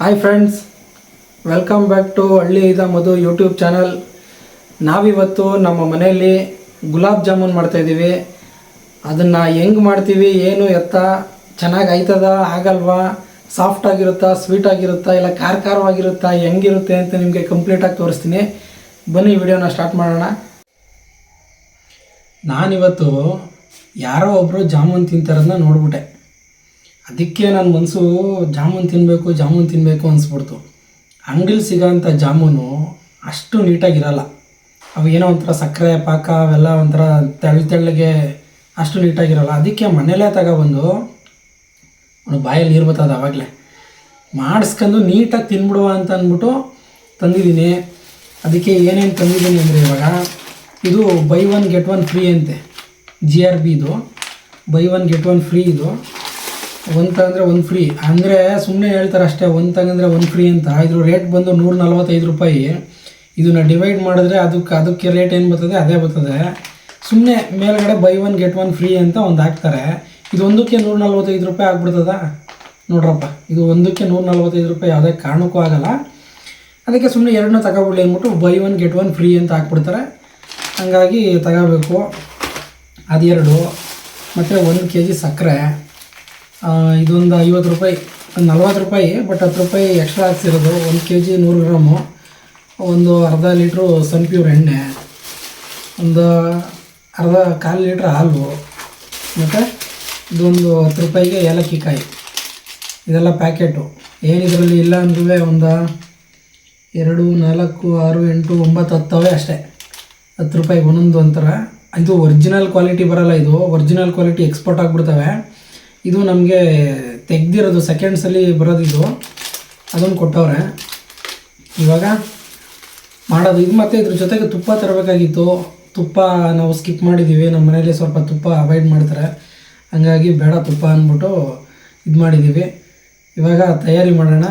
Hi friends welcome back to ಹಳ್ಳಿ ಇದ ಮಧು YouTube channel ನಾವಿವತ್ತು ನಮ್ಮ ಮನೆಯಲ್ಲಿ ಗುಲಾಬ್ ಜಾಮೂನ್ ಮಾಡ್ತಾಯಿದ್ದೀವಿ ಅದನ್ನು ಹೆಂಗೆ ಮಾಡ್ತೀವಿ, ಏನು ಎತ್ತ, ಚೆನ್ನಾಗಿ ಆಯ್ತದ, ಆಗಲ್ವಾ ಸಾಫ್ಟ್ ಆಗಿರುತ್ತಾ ಸ್ವೀಟ್ ಆಗಿರುತ್ತಾ, ಇಲ್ಲ ಖಾರ ಖಾರವಾಗಿರುತ್ತಾ ಹೆಂಗಿರುತ್ತೆ ಅಂತ ನಿಮಗೆ ಕಂಪ್ಲೀಟಾಗಿ ತೋರಿಸ್ತೀನಿ. ಬನ್ನಿ ವಿಡಿಯೋನ ಸ್ಟಾರ್ಟ್ ಮಾಡೋಣ. ನಾನಿವತ್ತು ಯಾರೋ ಒಬ್ಬರು ಜಾಮೂನ್ ತಿಂತಾರನ್ನ ನೋಡ್ಬಿಟ್ಟೆ. ಅದಕ್ಕೆ ನನ್ನ ಮನಸ್ಸು ಜಾಮೂನ್ ತಿನ್ನಬೇಕು ಜಾಮೂನ್ ತಿನ್ನಬೇಕು ಅನಿಸ್ಬಿಡ್ತು. ಅಂಗಡಿಲಿ ಸಿಗೋಂಥ ಜಾಮೂನು ಅಷ್ಟು ನೀಟಾಗಿರಲ್ಲ. ಅವು ಏನೋ ಒಂಥರ ಸಕ್ಕರೆ, ಪಾಕ, ಅವೆಲ್ಲ ಒಂಥರ ತೆಳ್ಳ ತೆಳ್ಳಗೆ ಅಷ್ಟು ನೀಟಾಗಿರಲ್ಲ. ಅದಕ್ಕೆ ಮನೇಲೇ ತಗೊಬಂದು ಅವನು ಬಾಯಲ್ಲಿ ನೀರು ಬರ್ತದೆ ಆವಾಗಲೇ ಮಾಡಿಸ್ಕೊಂಡು ನೀಟಾಗಿ ತಿನ್ಬಿಡುವ ಅಂತ ಅಂದ್ಬಿಟ್ಟು ತಂದಿದ್ದೀನಿ. ಅದಕ್ಕೆ ಏನೇನು ತಂದಿದ್ದೀನಿ ಅಂದರೆ ಇವಾಗ ಇದು buy one get one free ಅಂತೆ. ಜಿ ಆರ್ ಬಿ ಇದು. Buy one get one free ಇದು. ಒಂದು ತಗಂದ್ರೆ ಒಂದು ಫ್ರೀ ಅಂದರೆ ಸುಮ್ಮನೆ ಹೇಳ್ತಾರೆ ಅಷ್ಟೇ, ಒಂದು ತಗಂದ್ರೆ ಒಂದು ಫ್ರೀ ಅಂತ. ಇದ್ರ ರೇಟ್ ಬಂದು ನೂರ ನಲ್ವತ್ತೈದು ರೂಪಾಯಿ ಇದನ್ನ ಡಿವೈಡ್ ಮಾಡಿದ್ರೆ ಅದಕ್ಕೆ ಅದಕ್ಕೆ ರೇಟ್ ಏನು ಬರ್ತದೆ? ಅದೇ ಬರ್ತದೆ. ಸುಮ್ಮನೆ ಮೇಲ್ಗಡೆ buy one get one free ಅಂತ ಒಂದು ಹಾಕ್ತಾರೆ. ಇದು ಒಂದಕ್ಕೆ ನೂರ ನಲ್ವತ್ತೈದು ರೂಪಾಯಿ ಆಗ್ಬಿಡ್ತದ? ನೋಡ್ರಪ್ಪ, ಇದು ಒಂದಕ್ಕೆ ನೂರ ನಲ್ವತ್ತೈದು ರೂಪಾಯಿ ಯಾವುದೇ ಕಾರಣಕ್ಕೂ ಆಗಲ್ಲ. ಅದಕ್ಕೆ ಸುಮ್ಮನೆ ಎರಡನ್ನೂ ತಗೊಬಿಡ್ಲಿ ಅಂದ್ಬಿಟ್ಟು buy one get one free ಅಂತ ಹಾಕ್ಬಿಡ್ತಾರೆ. ಹಾಗಾಗಿ ತಗೋಬೇಕು. ಅದೆರಡು ಮತ್ತು ಒಂದು ಕೆ ಜಿ ಸಕ್ಕರೆ. ಇದೊಂದು ಐವತ್ತು ರೂಪಾಯಿ, ನಲ್ವತ್ತು ರೂಪಾಯಿ ಬಟ್ ಹತ್ತು ರೂಪಾಯಿ ಎಕ್ಸ್ಟ್ರಾ ಹಾಕ್ಸಿರೋದು ಒಂದು ಕೆ ಜಿ ನೂರು ಗ್ರಾಮು. ಒಂದು ಅರ್ಧ ಲೀಟ್ರು ಸನ್ಪ್ಯೂರ್ ಎಣ್ಣೆ. ಒಂದು ಅರ್ಧ ಕಾಲು ಲೀಟ್ರ್ ಹಾಲು. ಮತ್ತು ಇದೊಂದು ಹತ್ತು ರೂಪಾಯಿಗೆ ಏಲಕ್ಕಿ ಕಾಯಿ ಇದೆಲ್ಲ ಪ್ಯಾಕೆಟು ಏನಿದರಲ್ಲಿ ಇಲ್ಲ ಅಂದ್ರೆ ಒಂದು ಎರಡು, ನಾಲ್ಕು, ಆರು, ಎಂಟು, ಒಂಬತ್ತು ಹತ್ತವೇ ಅಷ್ಟೇ. ಹತ್ತು ರೂಪಾಯಿಗೆ ಒಂದೊಂದು ಅಂತಾರೆ. ಇದು ಒರಿಜಿನಲ್ ಕ್ವಾಲಿಟಿ ಬರಲ್ಲ ಇದು. ಒರಿಜಿನಲ್ ಕ್ವಾಲಿಟಿ ಎಕ್ಸ್ಪೋರ್ಟ್ ಆಗಿಬಿಡ್ತವೆ. ಇದು ನಮಗೆ ತೆಗ್ದಿರೋದು ಸೆಕೆಂಡ್ಸಲ್ಲಿ ಬರೋದು ಇದು. ಅದನ್ನು ಕೊಟ್ಟವ್ರೆ. ಇವಾಗ ಮಾಡೋದು. ಇದು ಮತ್ತು ಇದ್ರ ಜೊತೆಗೆ ತುಪ್ಪ ತರಬೇಕಾಗಿತ್ತು. ತುಪ್ಪ ನಾವು ಸ್ಕಿಪ್ ಮಾಡಿದ್ದೀವಿ ನಮ್ಮ ಮನೇಲಿ ಸ್ವಲ್ಪ ತುಪ್ಪ ಅವಾಯ್ಡ್ ಮಾಡ್ತಾರೆ. ಹಾಗಾಗಿ ಬೇಡ ತುಪ್ಪ ಅಂದ್ಬಿಟ್ಟು ಇದು ಮಾಡಿದ್ದೀವಿ ಇವಾಗ ತಯಾರಿ ಮಾಡೋಣ.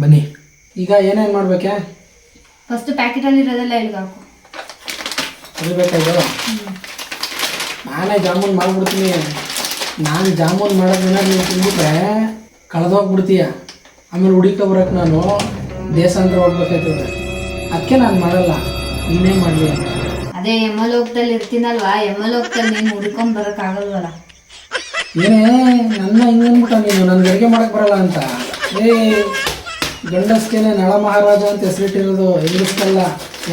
ಬನ್ನಿ. ಈಗ ಏನೇನು ಮಾಡಬೇಕೆ? ಫಸ್ಟ್ ಪ್ಯಾಕೆಟಲ್ಲಿ ಇರೋದೆಲ್ಲ ಇಲ್ಲಿಗೆ ಹಾಕು. ಅದು ಬೇಕಾಯ್ತು ನಾನೇ ಜಾಮೂನ್ ಮಾಡ್ಬಿಡ್ತೀನಿ. ನಾನು ಜಾಮೂನ್ ಮಾಡೋದನ್ನ ನೀವು ತಿಂದ್ಬಿಟ್ರೆ ಕಳೆದೋಗ್ಬಿಡ್ತೀಯ. ಆಮೇಲೆ ಹುಡುಕ ಬರೋಕೆ ನಾನು ದೇಶಾಂತರ ಹೋಗ್ಬೇಕಾಯ್ತದೆ. ಅದಕ್ಕೆ ನಾನು ಮಾಡಲ್ಲ ನೀನೇ ಮಾಡಲಿ ಅಂತ. ಅದೇ ಯಮಲೋಕದಲ್ಲಿ ಇರ್ತೀನಲ್ವಾ? ಯಮಲೋಕದಲ್ಲಿ ನೀನು ಹುಡ್ಕೊಂಡ್ ಬರಕ್ ಆಗಲ್ವಲ್ಲ? ಏನೇ ನನ್ನ ಹಿಂಗನ್ಬಿಟ್ಟ ನೀನು ನನಗೆ ಅಡುಗೆ ಮಾಡಕ್ಕೆ ಬರಲ್ಲ ಅಂತ. ಏ ಗಂಡಸ್ಕೇನೆ ನಳ ಮಹಾರಾಜ ಅಂತ ಹೆಸರಿಟ್ಟಿರೋದು ಹೆಂಗಸ್ಕಲ್ಲ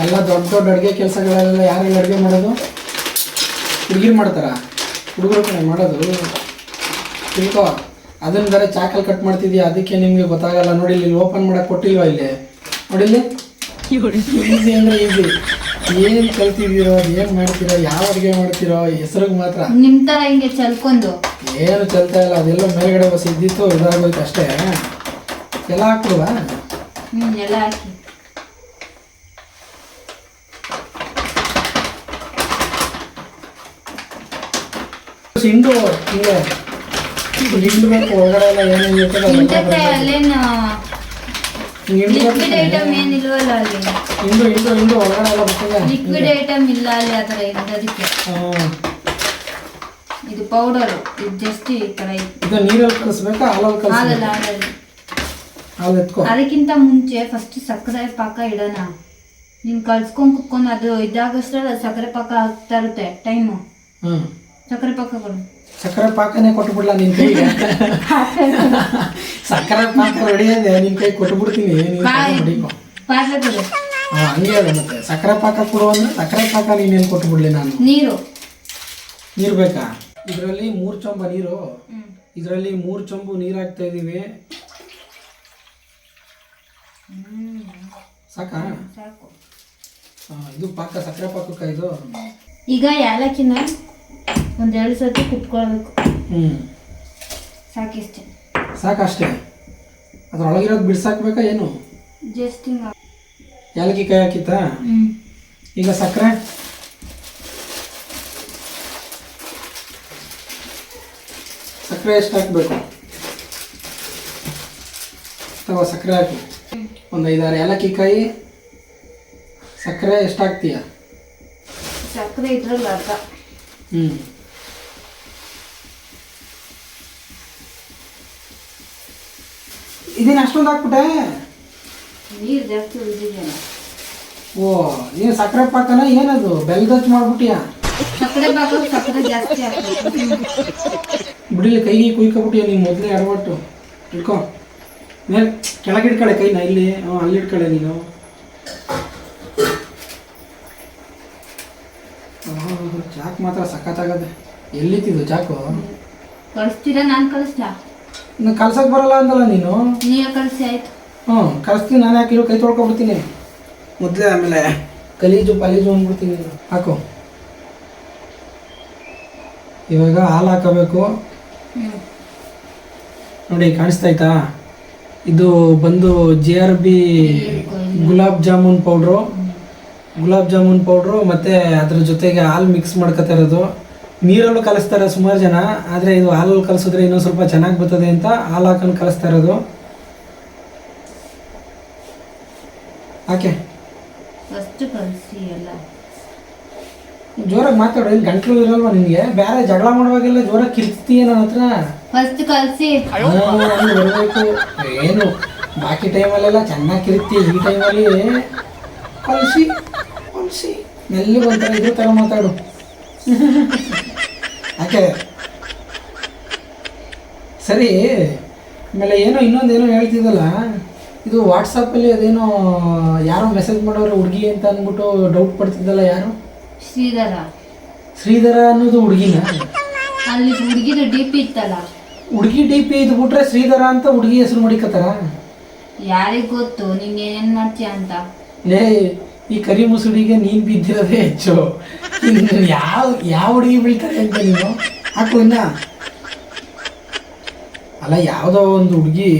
ಎಲ್ಲ ದೊಡ್ಡ ದೊಡ್ಡ ಅಡುಗೆ ಕೆಲಸಗಳೆಲ್ಲ ಯಾರೆಲ್ಲ ಅಡುಗೆ ಮಾಡೋದು? ಹುಡುಗಿರು ಮಾಡ್ತಾರ? ಹುಡುಗರು ಕಡೆ ಮಾಡೋದು ತಿಳ್ಕೋ. ಅದನ್ನ ಬೇರೆ ಚಾಕಲ್ ಕಟ್ ಮಾಡ್ತಿದ್ಯಾ? ಅದಕ್ಕೆ ನಿಮಗೆ ಗೊತ್ತಾಗಲ್ಲ. ನೋಡಿ ಇಲ್ಲಿ ಓಪನ್ ಮಾಡಕ್ಕೆ ಕೊಟ್ಟಿಲ್ವಾ ಇಲ್ಲಿ? ನೋಡಿಲ್ಲಿ ಈಸಿ ಅಂದರೆ ಈಸಿ ಏನು ಕಲ್ತಿದೀರೋ ಏನು ಮಾಡ್ತೀರೋ ಯಾವ ಅಡುಗೆ ಮಾಡ್ತಿರೋ ಹೆಸರಿಗೆ ಮಾತ್ರ. ನಿಮ್ ತರ ಹಿಂಗೆ ಚಲ್ಕೊಂಡು. ಏನು ಚಲ್ತಾ ಇಲ್ಲ. ಅದೆಲ್ಲ ಮೇಲ್ಗಡೆ ಬಸ್ ಇದ್ದಿತ್ತು ಇದಾಗೋಯ್ತು ಅಷ್ಟೇ. ಎಲ್ಲ ಹಾಕ್ತಿಲ್ವಾ ಹ್ಮ್ ಎಲ್ಲ ಹಾಕಿ. ಹಿಂಡು ಹಿಂಗೆ ಹಿಂಡ್ಬೇಕು ಒಳಗಡೆ ಎಲ್ಲ ಏನೇನು ಇರ್ತದೆ ಅದೆಲ್ಲ ಇಂಥದ್ದೇ ಅಲ್ಲೇನು ಹಿಂಗೆ ಹಿಂಡ್ಬೇಕು ಲಿಕ್ವಿಡ್ ಐಟಮ್ ಏನಿಲ್ವಲ್ಲ ಅಲ್ಲಿ ಹಿಂಡು ಹಿಂಡು ಹಿಂಡು ಒಳಗಡೆ ಎಲ್ಲ ಬರ್ತದೆ ಲಿಕ್ವಿಡ್ ಐಟಮ್ ಇಲ್ಲ ಅಲ್ಲಿ ಆ ಥರ ಇರೋದಕ್ಕೆ ಹಾಂ ಇದು ಪೌಡರು ಇದು ಜಸ್ಟ್ ಈ ಥರ ಇದೆ ಇದು ನೀರಲ್ಲಿ ಕಲಿಸ್ಬೇಕಾ ಹಾಲಲ್ಲಿ ಕಲಿಸ್ಬೇಕಾ ಹಾಲಲ್ಲ ಹಾಲಲ್ಲಿ ಹಾಲು ಎತ್ಕೊ ಅದಕ್ಕಿಂತ ಮುಂಚೆ ಫಸ್ಟ್ ಸಕ್ಕರೆ ಪಾಕ ಇಡೋಣ ನೀನು ಕಲ್ಸ್ಕೊಂಡ್ ಕುತ್ಕೊಂಡು ಅದು ಇದಾಗಷ್ಟಲ್ಲ ಸಕ್ಕರೆ ಪಾಕ ಆಗ್ತಾ ಇರುತ್ತೆ ಟೈಮು ಹ್ಞೂ ಸಕ್ಕರೆ ಪಾಕ ಕೊಡು ಸಕ್ಕರೆ ಪಾಕನೇ ಕೊಟ್ಬಿಡ್ಲಾ ನಿನ್ ಕೈಗೆ? ಸಕ್ಕರೆ ಪಾಕ ರೆಡಿ ಅಂದೆ ನಿನ್ ಕೈ ಕೊಟ್ಬಿಡ್ತೀನಿ ಕೊಡು. ಹಂಗೆ ಅದ ಮತ್ತೆ. ಸಕ್ಕರೆ ಪಾಕ ಕೊಡು ಅಂದ್ರೆ ಸಕ್ಕರೆ ಪಾಕ ನೀನೇನು ಕೊಟ್ಬಿಡ್ಲಿ ನಾನು? ನೀರು. ನೀರು ಬೇಕಾ? ಇದರಲ್ಲಿ ಮೂರು ಚೊಂಬ ನೀರು. ಇದರಲ್ಲಿ ಮೂರು ಚೊಂಬು ನೀರು ಹಾಕ್ತಾ ಇದ್ದೀವಿ ಸಾಕಾ? ಇದು ಪಾಕ ಸಕ್ಕರೆ ಪಾಕಕ್ಕ ಇದು? ಈಗ ಏಲಕ್ಕಿನ ಒಂದೆರಡು ಸರ್ತಿ ಕುಟ್ಕೊಳ್ಬೇಕು ಹ್ಞೂ ಸಾಕಿಷ್ಟೇ. ಸಾಕಷ್ಟೇ. ಅದ್ರೊಳಗಿರೋದು ಬಿಡ್ಸಾಕ್ಬೇಕಾ ಏನು? ಜಸ್ಟ್ ಹಿಂಗ. ಏಲಕ್ಕಿ ಕೈ ಹಾಕಿತ್ತಾ ಹ್ಮ್. ಈಗ ಸಕ್ಕರೆ? ಸಕ್ಕರೆ ಎಷ್ಟು ಹಾಕಬೇಕು? ತಗೋ ಸಕ್ಕರೆ ಹಾಕು. ಒಂದು ಐದಾರು ಏಲಕ್ಕಿ ಕಾಯಿ ಸಕ್ಕರೆ ಎಷ್ಟು ಹಾಕ್ತೀಯ? ಸಕ್ಕರೆ ಇದ್ರಲ್ಲಿ ಅರ್ಧ. ಹ್ಞೂ ಇದೇನು ಅಷ್ಟೊಂದು ಹಾಕ್ಬಿಟ್ಟೆ? ನೀರು ಜಾಸ್ತಿ ಉಳಿದಿದೆಯಲ್ಲ. ಓ ಏನು ಸಕ್ಕರೆ ಪಾಕನ ಏನದು? ಬೆಲ್ದಚ್ ಮಾಡ್ಬಿಟ್ಟಿಯಾ? ಸಕ್ಕರೆ ಪಾಕ ಸಕ್ಕರೆ ಜಾಸ್ತಿ ಬಿಡಿಲಿ ಕೈಗೆ ಕುಯ್ಕೊಬಿಟ್ಟಿಯ ನೀನು ಮೊದಲೇ ಎಡವಟ್ಟು ಇಟ್ಕೊ. ಮೇಲೆ ಕೆಳಗೆ ಇಟ್ಕಳೆ ಕೈನ ಇಲ್ಲಿ. ಅಲ್ಲಿ ಇಟ್ಕಳೆ ನೀನು. ಚಾಕ್ ಮಾತ್ರ ಸಖತ್ತಾಗದೆ. ಎಲ್ಲಿತ್ತಿದ್ದು ಚಾಕು ಕಳಿಸ್ತೀರಾ? ನಾನು ಕಳಿಸ್ಲಾ? ಇನ್ನು ಕಳ್ಸಕ್ಕೆ ಬರಲ್ಲ ಅಂತಲ್ಲ ನೀನು? ನೀವೇ ಕಳಿಸಿ ಆಯ್ತು. ಹ್ಞೂ ಕಳಿಸ್ತೀನಿ. ನಾನು ಯಾಕೆ ಕೈ ತೊಳ್ಕೊಬಿಡ್ತೀನಿ ಮೊದಲೇ ಆಮೇಲೆ ಗಲೀಜು ಪಲೀಜು ಅಂದ್ಬಿಡ್ತೀನಿ. ನೀನು ಹಾಕು. ಇವಾಗ ಹಾಲು ಹಾಕಬೇಕು. ನೋಡಿ ಕಾಣಿಸ್ತಾ ಇದು ಬಂದು J R B gulab jamun powder. Gulab jamun powder ಮತ್ತು ಅದ್ರ ಜೊತೆಗೆ ಹಾಲು ಮಿಕ್ಸ್ ಮಾಡ್ಕೊತಾ ಇರೋದು. ನೀರಲ್ಲೂ ಕಲಿಸ್ತಾರೆ ಸುಮಾರು ಜನ ಆದರೆ ಇದು ಹಾಲಲ್ಲಿ ಕಲಿಸಿದ್ರೆ ಇನ್ನೂ ಸ್ವಲ್ಪ ಚೆನ್ನಾಗಿ ಬರ್ತದೆ ಅಂತ ಹಾಲು ಹಾಕೊಂಡು ಕಲಿಸ್ತಾ ಇರೋದು. ಎಲ್ಲ. ಜೋರಾಗಿ ಮಾತಾಡು ಏನು ಗಂಟ್ಲು ಇರಲ್ವಾ ನಿನಗೆ? ಬೇರೆ ಜಗಳ ಮಾಡುವಾಗೆಲ್ಲ ಜೋರಾಗಿ ಕಿರ್ತೀಯ ನನ್ನ ಹತ್ರ? ಫಸ್ಟ್ ಏನು? ಬಾಕಿ ಟೈಮಲ್ಲೆಲ್ಲ ಚೆನ್ನಾಗಿ ಕಿರ್ತಿ ಈ ಟೈಮಲ್ಲಿ ಕಳಿಸಿ ಕಳಿಸಿ ಎಲ್ಲಿ ಬಂತಾರೆ ಇದೇ ಥರ ಮಾತಾಡು. ಯಾಕೆ? ಸರಿ ಆಮೇಲೆ ಏನೋ ಇನ್ನೊಂದೇನೋ ಹೇಳ್ತಿದ್ದಲ್ಲ ಇದು ವಾಟ್ಸಪ್ಪಲ್ಲಿ ಅದೇನೋ ಯಾರೋ ಮೆಸೇಜ್ ಮಾಡೋರು ಹುಡುಗಿ ಅಂತ ಅಂದ್ಬಿಟ್ಟು ಡೌಟ್ ಪಡ್ತಿದ್ದಲ್ಲ ಯಾರು? ಶ್ರೀಧರ. ಶ್ರೀಧರ ಅನ್ನೋದು ಹುಡುಗಿನ? ಅಲ್ಲಿ ಹುಡುಗಿದು ಡಿ ಪಿ ಇತ್ತಲ್ಲ. ಹುಡುಗಿ ಡಿ ಪಿ ಇದ್ಬಿಟ್ರೆ ಶ್ರೀಧರ ಅಂತ ಹುಡುಗಿ ಹೆಸರು ಮಡಿಕತ್ತಾರ? ಯಾರಿಗೆ ಗೊತ್ತು? ನಿಂಗೆ ಏನು ಮಾಡ್ತೀಯ ಅಂತ? ಲೇ ಈ ಕರಿ ಮುಸುಡಿಗೆ ನೀನ್ ಬಿದ್ದಿರೋದೇ ಹೆಚ್ಚು. ಯಾವ ಯಾವ ಹುಡುಗಿ ಬೀಳ್ತಾರೆ ಅಂತ ನೀನು? ಹಾಕು ಇನ್ನ. ಅಲ್ಲ, ಯಾವುದೋ ಒಂದು ಹುಡುಗಿ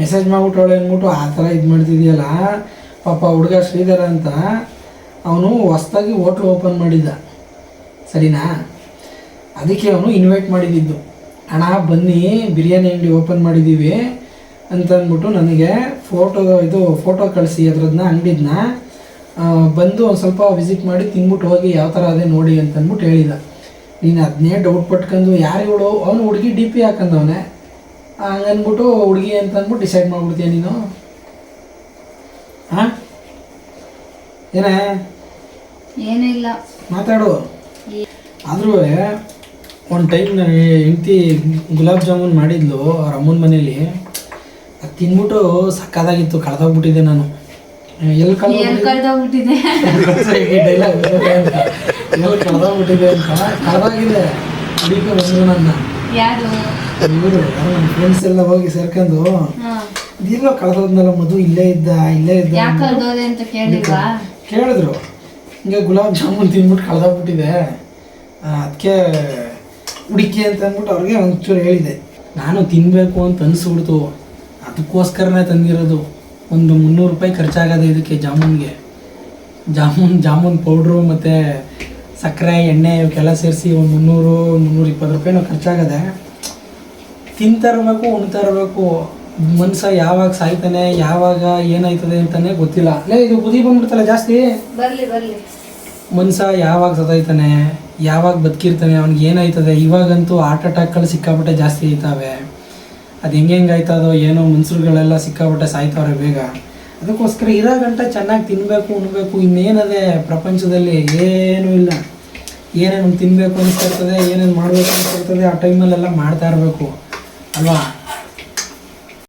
ಮೆಸೇಜ್ ಮಾಡ್ಬಿಟ್ಟವಳೆ ಅಂದ್ಬಿಟ್ಟು ಆ ಥರ ಇದು ಮಾಡ್ತಿದ್ಯಲ್ಲ. ಪಾಪ ಹುಡುಗ ಶ್ರೀಧರ ಅಂತ, ಅವನು ಹೊಸ್ದಾಗಿ ಹೋಟ್ಲು ಓಪನ್ ಮಾಡಿದ್ದ. ಸರಿನಾ? ಅದಕ್ಕೆ ಅವನು ಇನ್ವೈಟ್ ಮಾಡಿದ್ದು. ಅಣ್ಣ, ಬನ್ನಿ, ಬಿರಿಯಾನಿ ಅಂಗಡಿ ಓಪನ್ ಮಾಡಿದ್ದೀವಿ ಅಂತ ಅಂದ್ಬಿಟ್ಟು ನನಗೆ ಫೋಟೋ ಇದು ಫೋಟೋ ಕಳಿಸಿ ಅದ್ರದನ್ನ ಅಂಗಡಿದ್ನ. ಬಂದು ಒಂದು ಸ್ವಲ್ಪ ವಿಸಿಟ್ ಮಾಡಿ ತಿಂದ್ಬಿಟ್ಟು ಹೋಗಿ ಯಾವ ಥರ ಅದೇ ನೋಡಿ ಅಂತ ಅಂದ್ಬಿಟ್ಟು ಹೇಳಿದ. ನೀನು ಅದನ್ನೇ ಡೌಟ್ ಪಟ್ಕೊಂಡು ಯಾರು ಇವಳು ಅವನು ಹುಡುಗಿ ಡಿ ಪಿ ಹಾಕಂದವನೆ. ಹಂಗನ್ಬಿಟ್ಟು ಹುಡುಗಿ ಅಂತ ಅಂದ್ಬಿಟ್ಟು ಡಿಸೈಡ್ ಮಾಡ್ಬಿಡ್ತೀಯ ನೀನು? ಹಾಂ? ಏನೇ? ಏನಿಲ್ಲ ಮಾತಾಡು. ಆದರೂ ಆದ್ರೂ ಒಂದು ಟೈಮ್ ನನಗೆ ಹೆಂಡತಿ ಗುಲಾಬ್ ಜಾಮೂನ್ ಮಾಡಿದ್ಲು ಅವ್ರ ಅಮ್ಮನ ಮನೇಲಿ. ಅದು ತಿಂದ್ಬಿಟ್ಟು ಸಕ್ಕದಾಗಿತ್ತು ಕಳೆದೋಗ್ಬಿಟ್ಟಿದ್ದೆ ನಾನು. ಎಲ್ಲಿ ಕಳ್ದೋಗ್ಬಿಟ್ಟಿದೆ ಡೈಲಾಗ್ ಎಲ್ಲಿ ಕಳೆದೋಗ್ಬಿಟ್ಟಿದೆ ಅಂತ. ಕಳೆದೋಗಿದೆ ಹುಡುಗ ಬಂದ್ರು ನನ್ನ. ಯಾರು? ಇವರು ನನ್ನ ಫ್ರೆಂಡ್ಸ್ ಎಲ್ಲ ಹೋಗಿ ಸೇರ್ಕೊಂಡು ಹಾ. ಇದಿಲ್ಲೋ ಕಳೆದೋದ್ನಲ್ಲ ಮಧು ಇಲ್ಲೇ ಇದ್ದ ಇಲ್ಲೇ ಇದ್ದ ಅಂತ ಕೇಳಿದ್ರು. ಹಿಂಗೆ ಗುಲಾಬ್ ಜಾಮೂನ್ ತಿಂದ್ಬಿಟ್ಟು ಕಳೆದೋಗ್ಬಿಟ್ಟಿದೆ ಅದಕ್ಕೆ ಹುಡುಕಿ ಅಂತ ಅಂದ್ಬಿಟ್ಟು ಅವ್ರಿಗೆ ಒಂಚೂರು ಹೇಳಿದೆ. ನಾನು ತಿನ್ನಬೇಕು ಅಂತ ಅನಿಸ್ಬಿಡ್ತು. ಅದಕ್ಕೋಸ್ಕರನೇ ತಂದಿರೋದು. ಒಂದು ಮುನ್ನೂರು ರೂಪಾಯಿ ಖರ್ಚಾಗದೆ ಇದಕ್ಕೆ ಜಾಮೂನ್ಗೆ. ಜಾಮೂನ್ ಜಾಮೂನ್ ಪೌಡ್ರು ಮತ್ತು ಸಕ್ಕರೆ ಎಣ್ಣೆ ಇವಕ್ಕೆಲ್ಲ ಸೇರಿಸಿ ಒಂದು ಮುನ್ನೂರು ಮುನ್ನೂರು ಇಪ್ಪತ್ತು ರೂಪಾಯಿನೂ ಖರ್ಚಾಗದೆ. ತಿಂತಾ ಇರಬೇಕು ಉಣ್ತಾ ಇರಬೇಕು. ಮನ್ಸ ಯಾವಾಗ ಸಾಯ್ತಾನೆ ಯಾವಾಗ ಏನಾಯ್ತದೆ ಅಂತಾನೆ ಗೊತ್ತಿಲ್ಲ. ಲೇ ಇದು ಬುದ್ಧಿ ಬಂದ್ಬಿಡ್ತಲ್ಲ ಜಾಸ್ತಿ. ಬರ್ಲಿ ಬರ್ಲಿ. ಮನ್ಸ ಯಾವಾಗ ಸತಾಯ್ತಾನೆ ಯಾವಾಗ ಬದುಕಿರ್ತಾನೆ ಅವ್ನಿಗೆ ಏನಾಯ್ತದೆ ಇವಾಗಂತೂ ಹಾರ್ಟ್ ಅಟ್ಯಾಕ್ಗಳು ಸಿಕ್ಕಾಪಟ್ಟೆ ಜಾಸ್ತಿ ಆಯ್ತವೆ. ಅದು ಹೆಂಗೆ ಹೆಂಗೆ ಆಯ್ತದೋ ಏನೋ ಮನ್ಸರುಗಳೆಲ್ಲ ಸಿಕ್ಕಾಪಟ್ಟೆ ಸಾಯ್ತವ್ರೆ ಬೇಗ. ಅದಕ್ಕೋಸ್ಕರ ಇರೋ ಗಂಟೆ ಚೆನ್ನಾಗಿ ತಿನ್ನಬೇಕು ಉಣ್ಬೇಕು. ಇನ್ನೇನದೆ ಪ್ರಪಂಚದಲ್ಲಿ ಏನೂ ಇಲ್ಲ. ಏನೇನು ತಿನ್ನಬೇಕು ಅನಿಸ್ತಿರ್ತದೆ ಏನೇನು ಮಾಡಬೇಕು ಅನಿಸ್ತಿರ್ತದೆ ಆ ಟೈಮಲ್ಲೆಲ್ಲ ಮಾಡ್ತಾ ಇರಬೇಕು. ಅಲ್ವಾ?